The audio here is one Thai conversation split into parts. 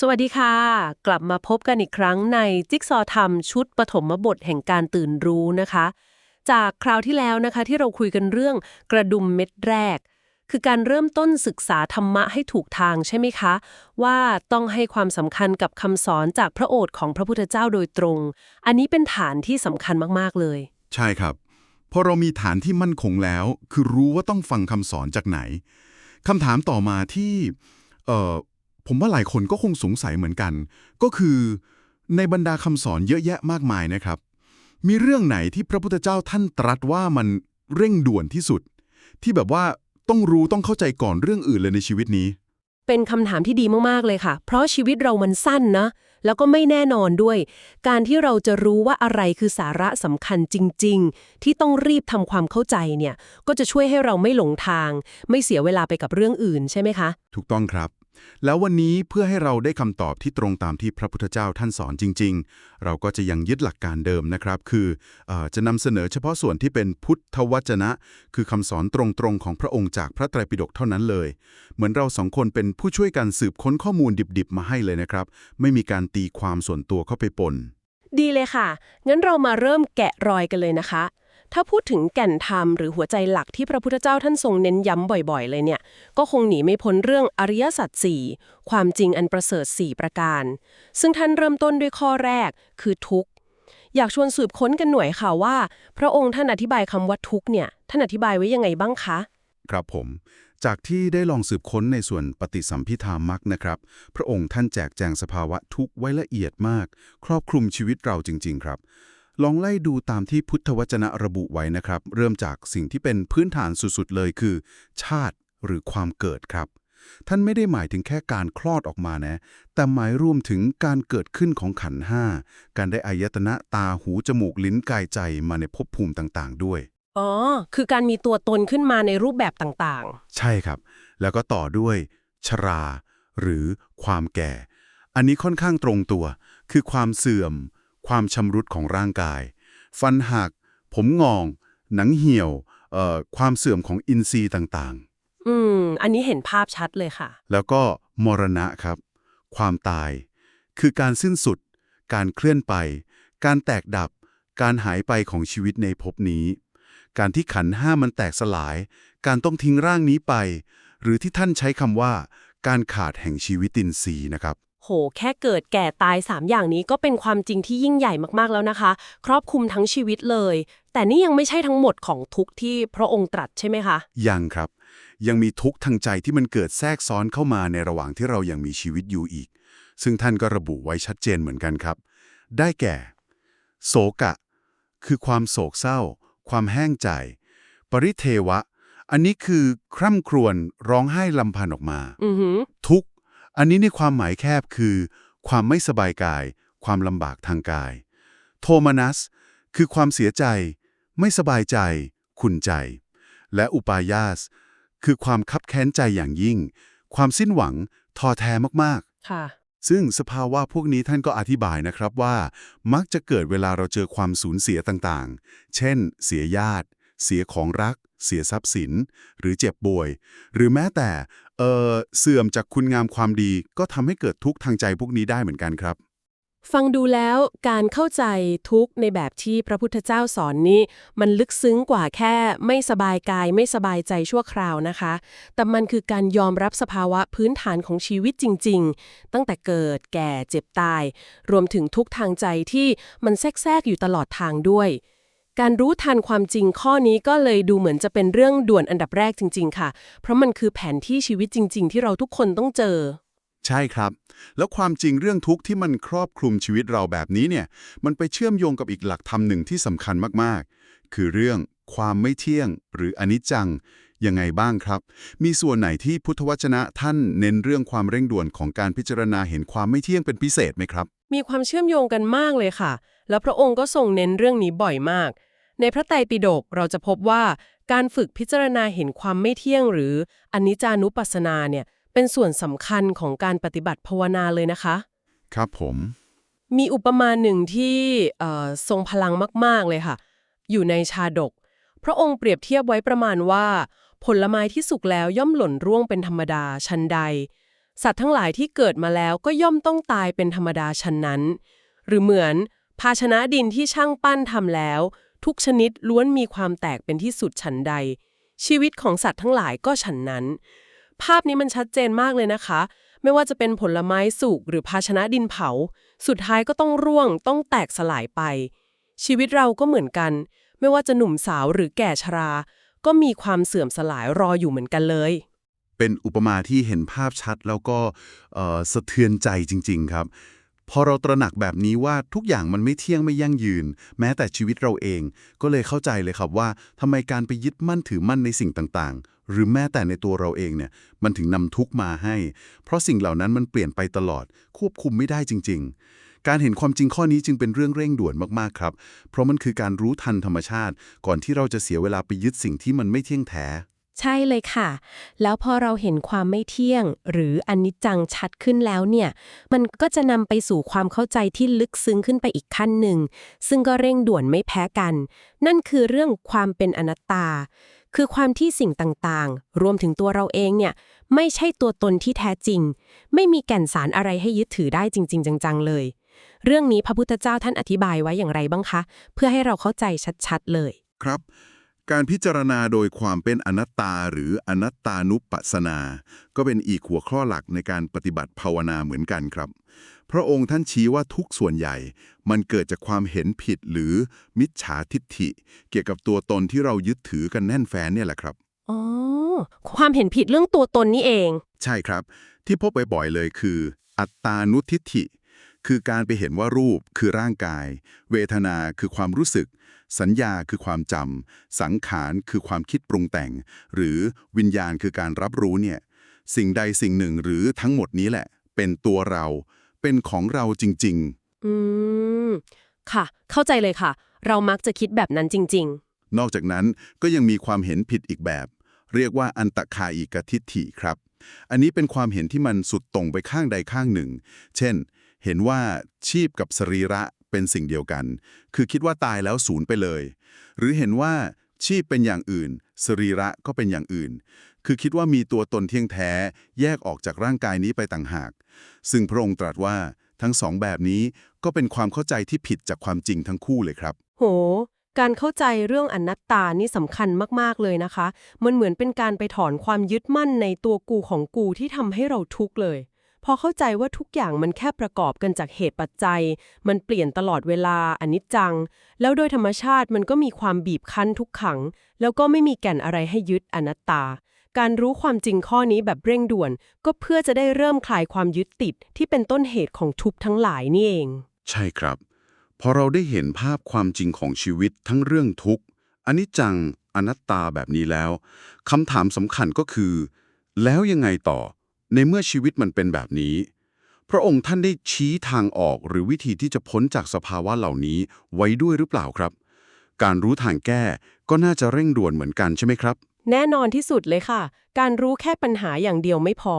สวัสดีค่ะ กลับมาพบกันอีกครั้งในจิ๊กซอว์ธรรมชุดปฐมบทแห่งการตื่นรู้นะคะ จากคราวที่แล้วนะคะที่เราคุยกันเรื่องกระดุมเม็ดแรก คือการเริ่มต้นศึกษาธรรมะให้ถูกทางใช่ไหมคะ ว่าต้องให้ความสำคัญกับคำสอนจากพระโอษฐ์ของพระพุทธเจ้าโดยตรง อันนี้เป็นฐานที่สำคัญมากๆเลย ใช่ครับพอเรามีฐานที่มั่นคงแล้ว คือรู้ว่าต้องฟังคำสอนจากไหนคำถามต่อมาที่เอ่อ ผมว่าหลายคนก็คงสงสัยเหมือนกัน ก็คือในบรรดาคำสอนเยอะแยะมากมายนะครับ มีเรื่องไหนที่พระพุทธเจ้าท่านตรัสว่ามันเร่งด่วนที่สุด ที่แบบว่าต้องรู้ต้องเข้าใจก่อนเรื่องอื่นเลยในชีวิตนี้ เป็นคำถามที่ดีมากๆเลยค่ะ เพราะชีวิตเรามันสั้นนะ แล้วก็ไม่แน่นอนด้วย การที่เราจะรู้ว่าอะไรคือสาระสำคัญจริง ๆ ที่ต้องรีบทำความเข้าใจเนี่ย ก็จะช่วยให้เราไม่หลงทาง ไม่เสียเวลาไปกับเรื่องอื่นใช่ไหมคะ ถูกต้องครับ แล้ววันนี้เพื่อให้เราได้คำตอบที่ตรงตามที่พระพุทธเจ้าท่านสอนจริง ๆ เราก็จะยังยึดหลักการเดิมนะครับ คืออจะนำเสนอเฉพาะส่วนที่เป็นพุทธวจนะ คือคำสอนตรงๆของพระองค์จากพระไตรปิฎกเท่านั้นเลย เหมือนเราสองคนเป็นผู้ช่วยกันสืบค้นข้อมูลดิบๆ มาให้เลยนะครับ ไม่มีการตีความส่วนตัวเข้าไปปน ดีเลยค่ะ งั้นเรามาเริ่มแกะรอยกันเลยนะคะ ถ้าพูดถึงแก่นธรรมหรือหัวใจหลักที่พระพุทธเจ้าท่านทรงเน้นย้ำบ่อยๆ เลยเนี่ย ก็คงหนีไม่พ้นเรื่องอริยสัจสี่ความจริงอันประเสริฐสี่ประการ ซึ่งท่านเริ่มต้นด้วยข้อแรกคือทุกข์ อยากชวนสืบค้นกันหน่อยค่ะว่า พระองค์ท่านอธิบายคำว่าทุกข์เนี่ยท่านอธิบายไว้ยังไงบ้างคะ ครับผม จากที่ได้ลองสืบค้นในส่วนปฏิสัมพิธามักนะครับ พระองค์ท่านแจกแจงสภาวะทุกข์ไว้ละเอียดมาก ครอบคลุมชีวิตเราจริง ๆ ครับ ลองไล่ดูตามที่พุทธวจนะระบุไว้นะครับ เริ่มจากสิ่งที่เป็นพื้นฐานสุดๆเลยคือ ชาติหรือความเกิดครับ ท่านไม่ได้หมายถึงแค่การคลอดออกมานะ แต่หมายรวมถึงการเกิดขึ้นของขันธ์ห้าการได้อายตนะตาหูจมูกลิ้นกายใจมาในภพภูมิต่างๆ ด้วยอ๋อ คือการมีตัวตนขึ้นมาในรูปแบบต่างใช่ครับ แล้วก็ต่อด้วย ชรา หรือความแก่ อันนี้ค่อนข้างตรงตัว คือความเสื่อม ความชำรุดของร่างกาย ฟันหัก ผมงอง หนังเหี่ยวเอ่อความเสื่อมของอินทรีย์ต่างๆ อืม อันนี้เห็นภาพชัดเลยค่ะๆแล้วก็มรณะครับ ความตาย คือการสิ้นสุด การเคลื่อนไป การแตกดับ การหายไปของชีวิตในภพนี้ การที่ขันธ์ห้ามันแตกสลาย การต้องทิ้งร่างนี้ไป หรือที่ท่านใช้คำว่า การขาดแห่งชีวิตินทรีย์นะครับ โห แค่เกิดแก่ตาย 3 อย่างนี้ก็เป็นความจริงที่ยิ่งใหญ่มากๆแล้วนะคะ ครอบคลุมทั้งชีวิตเลย แต่นี่ยังไม่ใช่ทั้งหมดของทุกข์ที่พระองค์ตรัสใช่ไหมคะ ยังครับ ยังมีทุกข์ทางใจที่มันเกิดแทรกซ้อนเข้ามาในระหว่างที่เรายังมีชีวิตอยู่อีก ซึ่งท่านก็ระบุไว้ชัดเจนเหมือนกันครับ ได้แก่ โศกะ คือความโศกเศร้า ความแห้งใจ ปริเทวะ อันนี้คือคร่ำครวญร้องไห้ลำพันออกมาอือหือทุกข์ อันนี้ในความหมายแคบคือ ความไม่สบายกาย ความลำบากทางกาย โทมานัส คือความเสียใจ ไม่สบายใจ ขุนใจ และอุปายาส คือความคับแค้นใจอย่างยิ่ง ความสิ้นหวังท้อแท้มากค่ะๆซึ่งสภาวะพวกนี้ท่านก็อธิบายนะครับว่า มักจะเกิดเวลาเราเจอความสูญเสียต่างๆ เช่น เสียญาติ เสียของรัก เสียทรัพย์สิน หรือเจ็บป่วย หรือแม้แต่เอ่อเสื่อมจากคุณงามความดี ก็ทำให้เกิดทุกข์ทางใจพวกนี้ได้เหมือนกันครับ ฟังดูแล้วการเข้าใจทุกข์ในแบบที่พระพุทธเจ้าสอนนี้ มันลึกซึ้งกว่าแค่ไม่สบายกายไม่สบายใจชั่วคราวนะคะ แต่มันคือการยอมรับสภาวะพื้นฐานของชีวิตจริง ๆ ตั้งแต่เกิดแก่เจ็บตาย รวมถึงทุกข์ทางใจที่มันแทรกๆอยู่ตลอดทางด้วย การรู้ทันความจริงข้อนี้ก็เลยดูเหมือนจะเป็นเรื่องด่วนอันดับแรกจริง ๆ ค่ะ เพราะมันคือแผนที่ชีวิตจริง ๆ ที่เราทุกคนต้องเจอ ใช่ครับ แล้วความจริงเรื่องทุกข์ที่มันครอบคลุมชีวิตเราแบบนี้เนี่ย มันไปเชื่อมโยงกับอีกหลักธรรมหนึ่งที่สำคัญมากๆ คือเรื่องความไม่เที่ยง หรืออนิจจังยังไงบ้างครับ มีส่วนไหนที่พุทธวจนะท่านเน้นเรื่องความเร่งด่วนของการพิจารณาเห็นความไม่เที่ยงเป็นพิเศษไหมครับ มีความเชื่อมโยงกันมากเลยค่ะ แล้วพระองค์ก็ทรงเน้นเรื่องนี้บ่อยมาก ในพระไตรปิฎกเราจะพบว่าการฝึกพิจารณาเห็นความไม่เที่ยงหรืออนิจจานุปัสสนาเนี่ยเป็นส่วนสำคัญของการปฏิบัติภาวนาเลยนะคะ ครับผม มีอุปมาหนึ่งที่เอ่อทรงพลังมาก ๆ เลยค่ะ อยู่ในชาดก พระองค์เปรียบเทียบไว้ประมาณว่า ผลไม้ที่สุกแล้วย่อมหล่นร่วงเป็นธรรมดาชันใด สัตว์ทั้งหลายที่เกิดมาแล้วก็ย่อมต้องตายเป็นธรรมดาฉะนั้น หรือเหมือน ภาชนะดินที่ช่างปั้นทำแล้ว ทุกชนิดล้วนมีความแตกเป็นที่สุดฉันใด ชีวิตของสัตว์ทั้งหลายก็ฉันนั้น ภาพนี้มันชัดเจนมากเลยนะคะ ไม่ว่าจะเป็นผลไม้สุกหรือภาชนะดินเผา สุดท้ายก็ต้องร่วง ต้องแตกสลายไป ชีวิตเราก็เหมือนกัน ไม่ว่าจะหนุ่มสาวหรือแก่ชรา ก็มีความเสื่อมสลายรออยู่เหมือนกันเลยเป็นอุปมาที่เห็นภาพชัดแล้วก็สะเทือนใจจริง ๆ ครับ พอเราตระหนักแบบนี้ว่าทุกอย่างมันไม่เที่ยงไม่ยั่งยืน แม้แต่ชีวิตเราเอง ก็เลยเข้าใจเลยครับว่าทำไมการไปยึดมั่นถือมั่นในสิ่งต่างๆ หรือแม้แต่ในตัวเราเองเนี่ยมันถึงนำทุกมาให้ เพราะสิ่งเหล่านั้นมันเปลี่ยนไปตลอด ควบคุมไม่ได้จริง ๆ การเห็นความจริงข้อนี้จึงเป็นเรื่องเร่งด่วนมากๆครับ เพราะมันคือการรู้ทันธรรมชาติ ก่อนที่เราจะเสียเวลาไปยึดสิ่งที่มันไม่เที่ยงแท้ ใช่เลยค่ะ แล้วพอเราเห็นความไม่เที่ยง หรืออนิจจังชัดขึ้นแล้วเนี่ย มันก็จะนำไปสู่ความเข้าใจที่ลึกซึ้งขึ้นไปอีกขั้นหนึ่ง ซึ่งก็เร่งด่วนไม่แพ้กัน นั่นคือเรื่องความเป็นอนัตตา คือความที่สิ่งต่างๆ รวมถึงตัวเราเองเนี่ย ไม่ใช่ตัวตนที่แท้จริง ไม่มีแก่นสารอะไรให้ยึดถือได้จริง ๆ จังๆเลย เรื่องนี้พระพุทธเจ้าท่านอธิบายไว้อย่างไรบ้างคะ เพื่อให้เราเข้าใจชัดๆเลย ครับ การพิจารณาโดยความเป็นอนัตตาหรืออนัตตานุปัสสนา ก็เป็นอีกหัวข้อหลักในการปฏิบัติภาวนาเหมือนกันครับ พระองค์ท่านชี้ว่าทุกส่วนใหญ่ มันเกิดจากความเห็นผิดหรือมิจฉาทิฏฐิ เกี่ยวกับตัวตนที่เรายึดถือกันแน่นแฟ้นเนี่ยแหละครับอ๋อความเห็นผิดเรื่องตัวตนนี่เอง ใช่ครับ ที่พบบ่อยๆเลยคือ อัตตานุทิฏฐิ คือการไปเห็นว่ารูปคือร่างกาย เวทนาคือความรู้สึก สัญญาคือความจำ สังขารคือความคิดปรุงแต่ง หรือวิญญาณคือการรับรู้เนี่ย สิ่งใดสิ่งหนึ่งหรือทั้งหมดนี้แหละ เป็นตัวเรา เป็นของเราจริงอืม ค่ะ เข้าใจเลยค่ะ เรามักจะคิดแบบนั้นจริง ๆ นอกจากนั้นก็ยังมีความเห็นผิดอีกแบบ เรียกว่าอันตคาอีกทิฏฐิครับ อันนี้เป็นความเห็นที่มันสุดตรงไปข้างใดข้างหนึ่ง เช่น เห็นว่าชีพกับสรีระเป็นสิ่งเดียวกัน คือคิดว่าตายแล้วศูนย์ไปเลย หรือเห็นว่าชีพเป็นอย่างอื่น สรีระก็เป็นอย่างอื่น คือคิดว่ามีตัวตนเที่ยงแท้ แยกออกจากร่างกายนี้ไปต่างหาก ซึ่งพระองค์ตรัสว่าทั้งสองแบบนี้ก็เป็นความเข้าใจที่ผิดจากความจริงทั้งคู่เลยครับ โห การเข้าใจเรื่องอนัตตานี่สำคัญมากๆเลยนะคะ มันเหมือนเป็นการไปถอนความยึดมั่นในตัวกูของกูที่ทำให้เราทุกข์เลย พอเข้าใจว่าทุกอย่างมันแค่ประกอบกันจากเหตุปัจจัย มันเปลี่ยนตลอดเวลาอนิจจัง แล้วโดยธรรมชาติมันก็มีความบีบคั้นทุกขัง แล้วก็ไม่มีแก่นอะไรให้ยึดอนัตตา การรู้ความจริงข้อนี้แบบเร่งด่วน ก็เพื่อจะได้เริ่มคลายความยึดติดที่เป็นต้นเหตุของทุกข์ทั้งหลายนี่เอง ใช่ครับ พอเราได้เห็นภาพความจริงของชีวิตทั้งเรื่องทุกข์อนิจจังอนัตตาแบบนี้แล้วคำถามสำคัญก็คือ แล้วยังไงต่อ ในเมื่อชีวิตมันเป็นแบบนี้ พระองค์ท่านได้ชี้ทางออกหรือวิธีที่จะพ้นจากสภาวะเหล่านี้ไว้ด้วยหรือเปล่าครับ การรู้ทางแก้ก็น่าจะเร่งด่วนเหมือนกันใช่ไหมครับ แน่นอนที่สุดเลยค่ะ การรู้แค่ปัญหาอย่างเดียวไม่พอ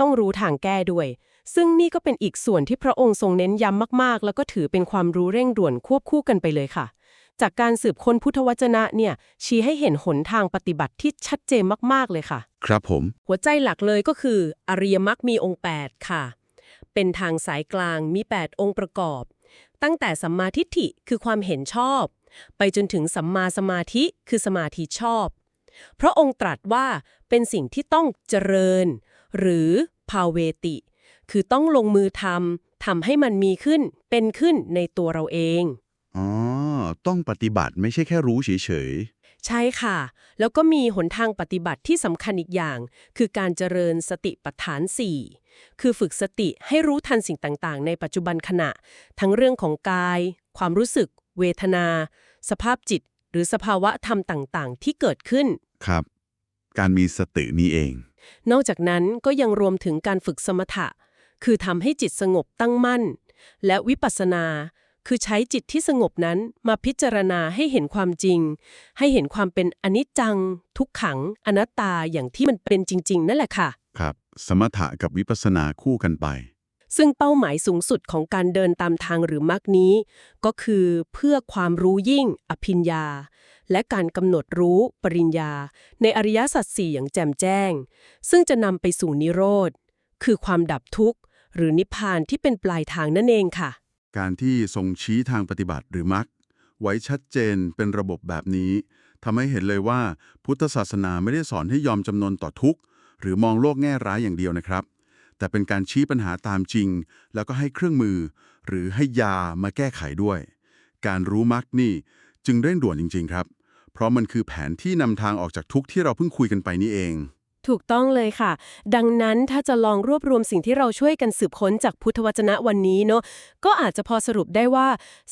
ต้องรู้ทางแก้ด้วย ซึ่งนี่ก็เป็นอีกส่วนที่พระองค์ทรงเน้นย้ำมากๆ แล้วก็ถือเป็นความรู้เร่งด่วนควบคู่กันไปเลยค่ะ จากการสืบค้นพุทธวจนะเนี่ยชี้ให้เห็นหนทางปฏิบัติที่ชัดเจนมากๆเลยค่ะ ครับผม หัวใจหลักเลยก็คืออริยมรรคมีองค์ 8 ค่ะ เป็นทางสายกลางมี 8 องค์ประกอบ ตั้งแต่สัมมาทิฏฐิคือความเห็นชอบ ไปจนถึงสัมมาสมาธิคือสมาธิชอบ พระองค์ตรัสว่าเป็นสิ่งที่ต้องเจริญ หรือภาเวติ คือต้องลงมือทำทำให้มันมีขึ้นเป็นขึ้นในตัวเราเองอ๋อต้องปฏิบัติไม่ใช่แค่รู้เฉยใช่ค่ะ แล้วก็มีหนทางปฏิบัติที่สำคัญอีกอย่าง คือการเจริญสติปัฏฐาน 4 คือฝึกสติให้รู้ทันสิ่งต่างๆ ในปัจจุบันขณะ ทั้งเรื่องของกาย ความรู้สึก เวทนา สภาพจิต หรือสภาวะธรรมต่างๆ ที่เกิดขึ้นๆครับ การมีสตินี้เอง นอกจากนั้นก็ยังรวมถึงการฝึกสมถะ คือทำให้จิตสงบตั้งมั่น และวิปัสสนา คือใช้จิตที่สงบนั้นมาพิจารณาให้เห็นความจริง ให้เห็นความเป็นอนิจจัง ทุกขัง อนัตตาอย่างที่มันเป็นจริง ๆ นั่นแหละค่ะ ครับ สมถะกับวิปัสสนาคู่กันไป ซึ่งเป้าหมายสูงสุดของการเดินตามทางหรือมรรคนี้ ก็คือเพื่อความรู้ยิ่ง อภิญญา และการกำหนดรู้ปริญญา ในอริยสัจสี่อย่างแจ่มแจ้ง ซึ่งจะนำไปสู่นิโรธ คือความดับทุกข์ หรือนิพพานที่เป็นปลายทางนั่นเองค่ะ การที่ทรงชี้ทางปฏิบัติหรือมรรคไว้ชัดเจนเป็นระบบแบบนี้ทำให้เห็นเลยว่าพุทธศาสนาไม่ได้สอนให้ยอมจำนนต่อทุกข์ หรือมองโลกแง่ร้ายอย่างเดียวนะครับ แต่เป็นการชี้ปัญหาตามจริง แล้วก็ให้เครื่องมือ หรือให้ยามาแก้ไขด้วย การรู้มรรคนี่จึงเร่งด่วนจริง ๆ ครับ เพราะมันคือแผนที่นำทางออกจากทุกที่เราเพิ่งคุยกันไปนี่เอง ถูกต้องเลยค่ะ ดังนั้นถ้าจะลองรวบรวมสิ่งที่เราช่วยกันสืบค้นจากพุทธวจนะวันนี้เนาะก็อาจจะพอสรุปได้ว่า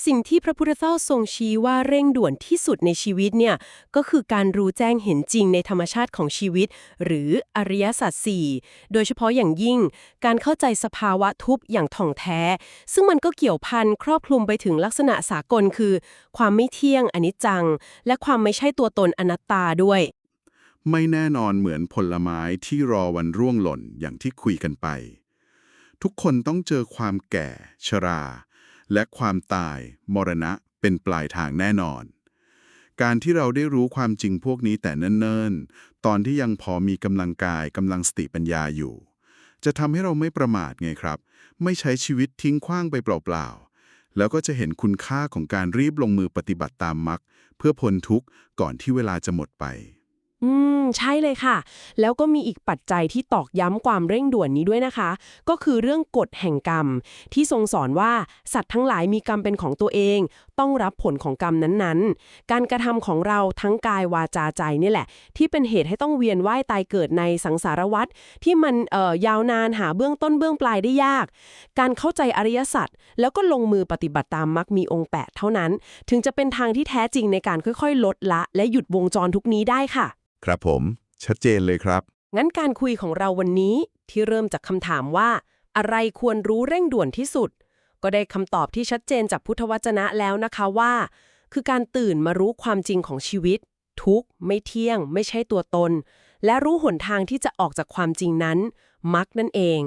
สิ่งที่พระพุทธเจ้าทรงชี้ว่าเร่งด่วนที่สุดในชีวิตเนี่ยก็คือการรู้แจ้งเห็นจริงในธรรมชาติของชีวิต หรืออริยสัจสี่โดยเฉพาะอย่างยิ่ง การเข้าใจสภาวะทุกข์อย่างถ่องแท้ ซึ่งมันก็เกี่ยวพันครอบคลุมไปถึงลักษณะสากลคือ ความไม่เที่ยงอนิจจัง และความไม่ใช่ตัวตนอนัตตาด้วย ไม่แน่นอนเหมือนผลไม้ที่รอวันร่วงหล่นอย่างที่คุยกันไป ทุกคนต้องเจอความแก่ ชรา และความตาย มรณะเป็นปลายทางแน่นอน การที่เราได้รู้ความจริงพวกนี้แต่เนิ่นๆ ตอนที่ยังพอมีกำลังกายกำลังสติปัญญาอยู่ จะทำให้เราไม่ประมาทไงครับ ไม่ใช้ชีวิตทิ้งขว้างไปเปล่าๆ แล้วก็จะเห็นคุณค่าของการรีบลงมือปฏิบัติตามมรรคเพื่อพ้นทุกข์ก่อนที่เวลาจะหมดไป อืม ใช่เลยค่ะ แล้วก็มีอีกปัจจัยที่ตอกย้ำความเร่งด่วนนี้ด้วยนะคะ ก็คือเรื่องกฎแห่งกรรม ที่ทรงสอนว่าสัตว์ทั้งหลายมีกรรมเป็นของตัวเอง ต้องรับผลของกรรมนั้นๆ การกระทำของเราทั้งกายวาจาใจนี่แหละ ที่เป็นเหตุให้ต้องเวียนว่ายตายเกิดในสังสารวัฏที่มันเอ่อยาวนานหาเบื้องต้นเบื้องปลายได้ยาก การเข้าใจอริยสัจแล้วก็ลงมือปฏิบัติตามมรรคมีองค์แปดเท่านั้น ถึงจะเป็นทางที่แท้จริงในการค่อยๆ ลดละ และหยุดวงจรทุกนี้ได้ค่ะ ครับผม ชัดเจนเลยครับ งั้นการคุยของเราวันนี้ที่เริ่มจากคำถามว่า อะไรควรรู้เร่งด่วนที่สุด ก็ได้คำตอบที่ชัดเจนจากพุทธวจนะแล้วนะคะว่า คือการตื่นมารู้ความจริงของชีวิต ทุกข์ไม่เที่ยง ไม่ใช่ตัวตน และรู้หนทางที่จะออกจากความจริงนั้น มักนั่นเอง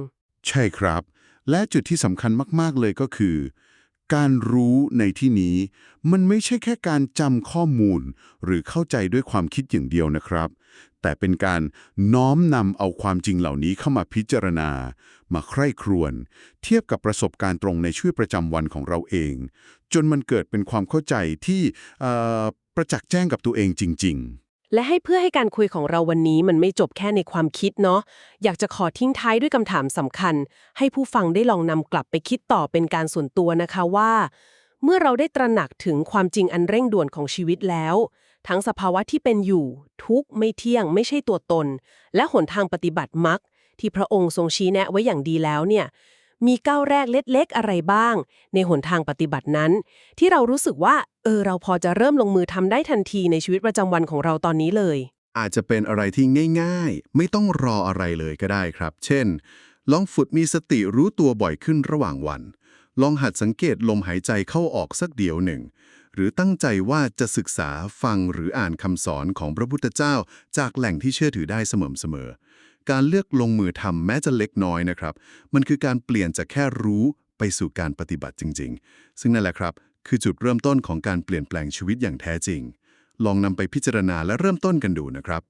ใช่ครับ และจุดที่สำคัญมาก ๆ เลยก็คือ การรู้ในที่นี้ มันไม่ใช่แค่การจำข้อมูล หรือเข้าใจด้วยความคิดอย่างเดียวนะครับ แต่เป็นการน้อมนำเอาความจริงเหล่านี้เข้ามาพิจารณา มาใคร่ครวญเทียบกับประสบการณ์ตรงในชีวิตประจำวันของเราเอง จนมันเกิดเป็นความเข้าใจที่ประจักษ์แจ้งกับตัวเองจริง ๆ และให้เพื่อให้การคุยของเราวันนี้มันไม่จบแค่ในความคิดเนาะอยากจะขอทิ้งท้ายด้วยคำถามสำคัญ ให้ผู้ฟังได้ลองนำกลับไปคิดต่อเป็นการส่วนตัวนะคะว่า เมื่อเราได้ตระหนักถึงความจริงอันเร่งด่วนของชีวิตแล้ว ทั้งสภาวะที่เป็นอยู่ ทุกไม่เที่ยง ไม่ใช่ตัวตน และหนทางปฏิบัติมรรคที่พระองค์ทรงชี้แนะไว้อย่างดีแล้วเนี่ย มีก้าวแรกเล็กๆอะไรบ้าง ในหนทางปฏิบัตินั้น ที่เรารู้สึกว่า เออ เราพอจะเริ่มลงมือทำได้ทันทีในชีวิตประจำวันของเราตอนนี้เลย อาจจะเป็นอะไรที่ง่าย ๆ ไม่ต้องรออะไรเลยก็ได้ครับ เช่น ลองฝึกมีสติรู้ตัวบ่อยขึ้นระหว่างวัน ลองหัดสังเกตลมหายใจเข้าออกสักเดียวหนึ่ง หรือตั้งใจว่าจะศึกษาฟังหรืออ่านคำสอนของพระพุทธเจ้า จากแหล่งที่เชื่อถือได้เสมอๆ การเลือกลงมือทำแม้จะเล็กน้อยนะครับ มันคือการเปลี่ยนจากแค่รู้ไปสู่การปฏิบัติจริง ๆ ซึ่งนั่นแหละครับ คือจุดเริ่มต้นของการเปลี่ยนแปลงชีวิตอย่างแท้จริง ลองนำไปพิจารณาและเริ่มต้นกันดูนะครับ